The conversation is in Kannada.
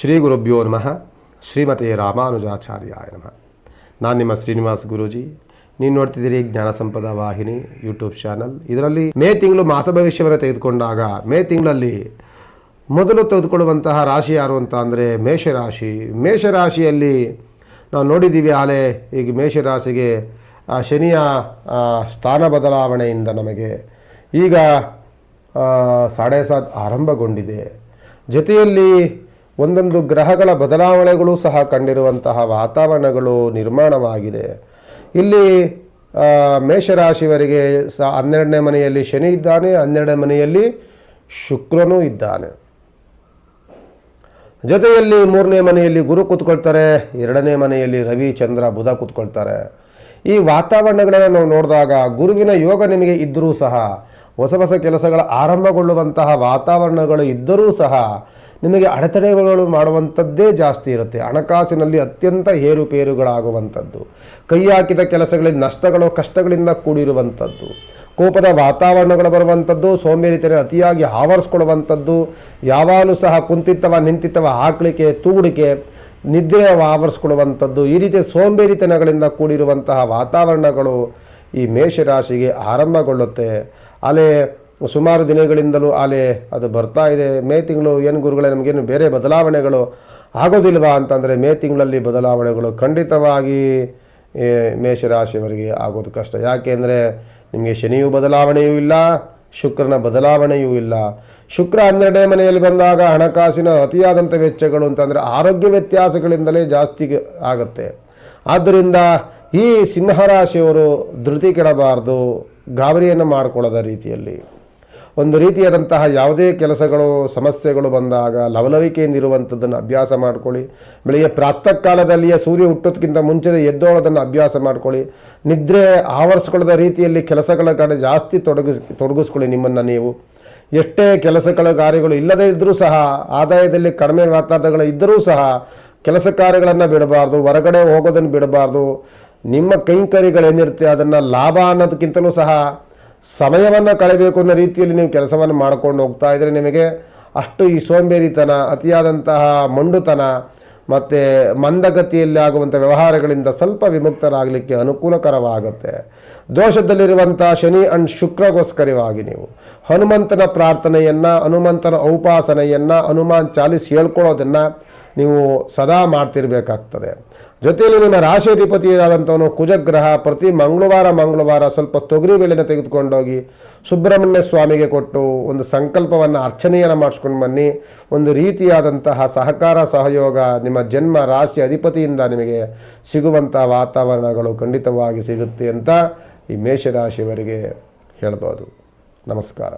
ಶ್ರೀ ಗುರುಭ್ಯೋ ನಮಃ. ಶ್ರೀಮತಿ ರಾಮಾನುಜಾಚಾರ್ಯಾಯ ನಮಃ. ನಾನು ನಿಮ್ಮ ಶ್ರೀನಿವಾಸ್ ಗುರೂಜಿ. ನೀವು ನೋಡ್ತಿದ್ದೀರಿ ಜ್ಞಾನ ಸಂಪದ ವಾಹಿನಿ ಯೂಟ್ಯೂಬ್ ಚಾನಲ್. ಇದರಲ್ಲಿ ಮೇ ತಿಂಗಳು ಮಾಸ ಭವಿಷ್ಯವನ್ನು ತೆಗೆದುಕೊಂಡಾಗ ಮೇ ತಿಂಗಳಲ್ಲಿ ಮೊದಲು ತೆಗೆದುಕೊಳ್ಳುವಂತಹ ರಾಶಿ ಯಾರು ಅಂತ ಅಂದರೆ ಮೇಷರಾಶಿ. ಮೇಷರಾಶಿಯಲ್ಲಿ ನಾವು ನೋಡಿದ್ದೀವಿ ಆಲೆ, ಈಗ ಮೇಷರಾಶಿಗೆ ಶನಿಯ ಸ್ಥಾನ ಬದಲಾವಣೆಯಿಂದ ನಮಗೆ ಈಗ ಸಾಡೆ ಸಾತ್ ಆರಂಭಗೊಂಡಿದೆ. ಜೊತೆಯಲ್ಲಿ ಒಂದೊಂದು ಗ್ರಹಗಳ ಬದಲಾವಣೆಗಳು ಸಹ ಕಂಡಿರುವಂತಹ ವಾತಾವರಣಗಳು ನಿರ್ಮಾಣವಾಗಿದೆ. ಇಲ್ಲಿ ಮೇಷ ಮೇಷರಾಶಿಯವರಿಗೆ ಸ ಹನ್ನೆರಡನೇ ಮನೆಯಲ್ಲಿ ಶನಿ ಇದ್ದಾನೆ, ಹನ್ನೆರಡನೇ ಮನೆಯಲ್ಲಿ ಶುಕ್ರನೂ ಇದ್ದಾನೆ. ಜೊತೆಯಲ್ಲಿ ಮೂರನೇ ಮನೆಯಲ್ಲಿ ಗುರು ಕೂತ್ಕೊಳ್ತಾರೆ, ಎರಡನೇ ಮನೆಯಲ್ಲಿ ರವಿ, ಚಂದ್ರ, ಬುಧ ಕೂತ್ಕೊಳ್ತಾರೆ. ಈ ವಾತಾವರಣಗಳನ್ನು ನಾವು ನೋಡಿದಾಗ ಗುರುವಿನ ಯೋಗ ನಿಮಗೆ ಇದ್ದರೂ ಸಹ, ಹೊಸ ಹೊಸ ಕೆಲಸಗಳ ಆರಂಭಗೊಳ್ಳುವಂತಹ ವಾತಾವರಣಗಳು ಇದ್ದರೂ ಸಹ ನಿಮಗೆ ಅಡೆತಡೆಗಳು ಮಾಡುವಂಥದ್ದೇ ಜಾಸ್ತಿ ಇರುತ್ತೆ. ಹಣಕಾಸಿನಲ್ಲಿ ಅತ್ಯಂತ ಏರುಪೇರುಗಳಾಗುವಂಥದ್ದು. ಕೈ ಹಾಕಿದ ಕೆಲಸಗಳಲ್ಲಿ ನಷ್ಟಗಳು ಕಷ್ಟಗಳಿಂದ ಕೂಡಿರುವಂಥದ್ದು. ಕೋಪದ ವಾತಾವರಣಗಳು ಬರುವಂಥದ್ದು ಸೋಂಬೇರಿತನ ಅತಿಯಾಗಿ ಆವರಿಸ್ಕೊಳ್ಳುವಂಥದ್ದು, ಯಾವಾಗಲೂ ಸಹ ಕುಂತಿತ್ತವ ನಿಂತಿತ್ತವ ಹಾಕಲಿಕ್ಕೆ ತೂಡಿಕೆ ನಿದ್ರೆ ಆವರಿಸ್ಕೊಳ್ಳುವಂಥದ್ದು. ಈ ರೀತಿಯ ಸೋಂಬೇರಿತನಗಳಿಂದ ಕೂಡಿರುವಂತಹ ವಾತಾವರಣಗಳು ಈ ಮೇಷರಾಶಿಗೆ ಆರಂಭಗೊಳ್ಳುತ್ತೆ. ಅಲೆ ಸುಮಾರು ದಿನಗಳಿಂದಲೂ ಆಲೆ ಅದು ಬರ್ತಾ ಇದೆ. ಮೇ ತಿಂಗಳು ಏನು ಗುರುಗಳೇ, ನಮಗೇನು ಬೇರೆ ಬದಲಾವಣೆಗಳು ಆಗೋದಿಲ್ವಾ ಅಂತಂದರೆ ಮೇ ತಿಂಗಳಲ್ಲಿ ಬದಲಾವಣೆಗಳು ಖಂಡಿತವಾಗಿ ಮೇಷರಾಶಿಯವರಿಗೆ ಆಗೋದು ಕಷ್ಟ. ಯಾಕೆಂದರೆ ನಿಮಗೆ ಶನಿಯು ಬದಲಾವಣೆಯೂ ಇಲ್ಲ, ಶುಕ್ರನ ಬದಲಾವಣೆಯೂ ಇಲ್ಲ. ಶುಕ್ರ ಹನ್ನೆರಡನೇ ಮನೆಯಲ್ಲಿ ಬಂದಾಗ ಹಣಕಾಸಿನ ಅತಿಯಾದಂಥ ವೆಚ್ಚಗಳು ಅಂತಂದರೆ ಆರೋಗ್ಯ ವ್ಯತ್ಯಾಸಗಳಿಂದಲೇ ಜಾಸ್ತಿ ಆಗುತ್ತೆ. ಆದ್ದರಿಂದ ಈ ಸಿಂಹರಾಶಿಯವರು ಧೃತಿ ಕೆಡಬಾರ್ದು, ಗಾಬರಿಯನ್ನು ಮಾಡಿಕೊಳ್ಳದ ರೀತಿಯಲ್ಲಿ. ಒಂದು ರೀತಿಯಾದಂತಹ ಯಾವುದೇ ಕೆಲಸಗಳು, ಸಮಸ್ಯೆಗಳು ಬಂದಾಗ ಲವಲವಿಕೆಯಿಂದ ಇರುವಂಥದ್ದನ್ನು ಅಭ್ಯಾಸ ಮಾಡ್ಕೊಳ್ಳಿ. ಬೆಳಿಗ್ಗೆ ಪ್ರಾತಃ ಕಾಲದಲ್ಲಿಯೇ ಸೂರ್ಯ ಹುಟ್ಟೋದಕ್ಕಿಂತ ಮುಂಚೆ ಎದ್ದೋಳೋದನ್ನು ಅಭ್ಯಾಸ ಮಾಡ್ಕೊಳ್ಳಿ. ನಿದ್ರೆ ಆವರಿಸ್ಕೊಳ್ಳದ ರೀತಿಯಲ್ಲಿ ಕೆಲಸಗಳ ಕಡೆ ಜಾಸ್ತಿ ತೊಡಗಿಸ್, ತೊಡಗಿಸ್ಕೊಳ್ಳಿ ನಿಮ್ಮನ್ನು ನೀವು. ಎಷ್ಟೇ ಕೆಲಸಗಳ ಕಾರ್ಯಗಳು ಇಲ್ಲದೇ ಇದ್ದರೂ ಸಹ, ಆದಾಯದಲ್ಲಿ ಕಡಿಮೆ ವಾತಾವರಣಗಳು ಇದ್ದರೂ ಸಹ ಕೆಲಸ ಕಾರ್ಯಗಳನ್ನು ಬಿಡಬಾರ್ದು, ಹೊರಗಡೆ ಹೋಗೋದನ್ನು ಬಿಡಬಾರ್ದು. ನಿಮ್ಮ ಕೈಂಕರ್ಯಗಳೇನಿರುತ್ತೆ ಅದನ್ನು ಲಾಭ ಅನ್ನೋದಕ್ಕಿಂತಲೂ ಸಹ ಸಮಯವನ್ನು ಕಳೆಯಬೇಕು ಅನ್ನೋ ರೀತಿಯಲ್ಲಿ ನೀವು ಕೆಲಸವನ್ನು ಮಾಡ್ಕೊಂಡು ಹೋಗ್ತಾ ಇದ್ದರೆ ನಿಮಗೆ ಅಷ್ಟು ಈ ಸೋಂಬೇರಿತನ, ಅತಿಯಾದಂತಹ ಮಂಡುತನ ಮತ್ತು ಮಂದಗತಿಯಲ್ಲಿ ಆಗುವಂಥ ವ್ಯವಹಾರಗಳಿಂದ ಸ್ವಲ್ಪ ವಿಮುಕ್ತರಾಗಲಿಕ್ಕೆ ಅನುಕೂಲಕರವಾಗುತ್ತೆ. ದೋಷದಲ್ಲಿರುವಂಥ ಶನಿ ಅಂಡ್ ಶುಕ್ರಗೋಸ್ಕರವಾಗಿ ನೀವು ಹನುಮಂತನ ಪ್ರಾರ್ಥನೆಯನ್ನು, ಹನುಮಂತನ ಔಪಾಸನೆಯನ್ನು ಹನುಮಾನ್ ಚಾಲಿಸ್ ಹೇಳ್ಕೊಳ್ಳೋದನ್ನು ನೀವು ಸದಾ ಮಾಡ್ತಿರ್ಬೇಕಾಗ್ತದೆ. ಜೊತೆಯಲ್ಲಿ ನಿಮ್ಮ ರಾಶಿಧಿಪತಿಯಾದಂಥವನು ಕುಜಗ್ರಹ. ಪ್ರತಿ ಮಂಗಳವಾರ ಮಂಗಳವಾರ ಸ್ವಲ್ಪ ತೊಗರಿ ಬೇಳೆನ ತೆಗೆದುಕೊಂಡೋಗಿ ಸುಬ್ರಹ್ಮಣ್ಯ ಸ್ವಾಮಿಗೆ ಕೊಟ್ಟು ಒಂದು ಸಂಕಲ್ಪವನ್ನು ಅರ್ಚನೆಯನ್ನು ಮಾಡಿಸ್ಕೊಂಡು ಬನ್ನಿ. ಒಂದು ರೀತಿಯಾದಂತಹ ಸಹಕಾರ, ಸಹಯೋಗ ನಿಮ್ಮ ಜನ್ಮ ರಾಶಿ ಅಧಿಪತಿಯಿಂದ ನಿಮಗೆ ಸಿಗುವಂಥ ವಾತಾವರಣಗಳು ಖಂಡಿತವಾಗಿ ಸಿಗುತ್ತೆ ಅಂತ ಈ ಮೇಷರಾಶಿಯವರಿಗೆ ಹೇಳ್ಬೋದು. ನಮಸ್ಕಾರ.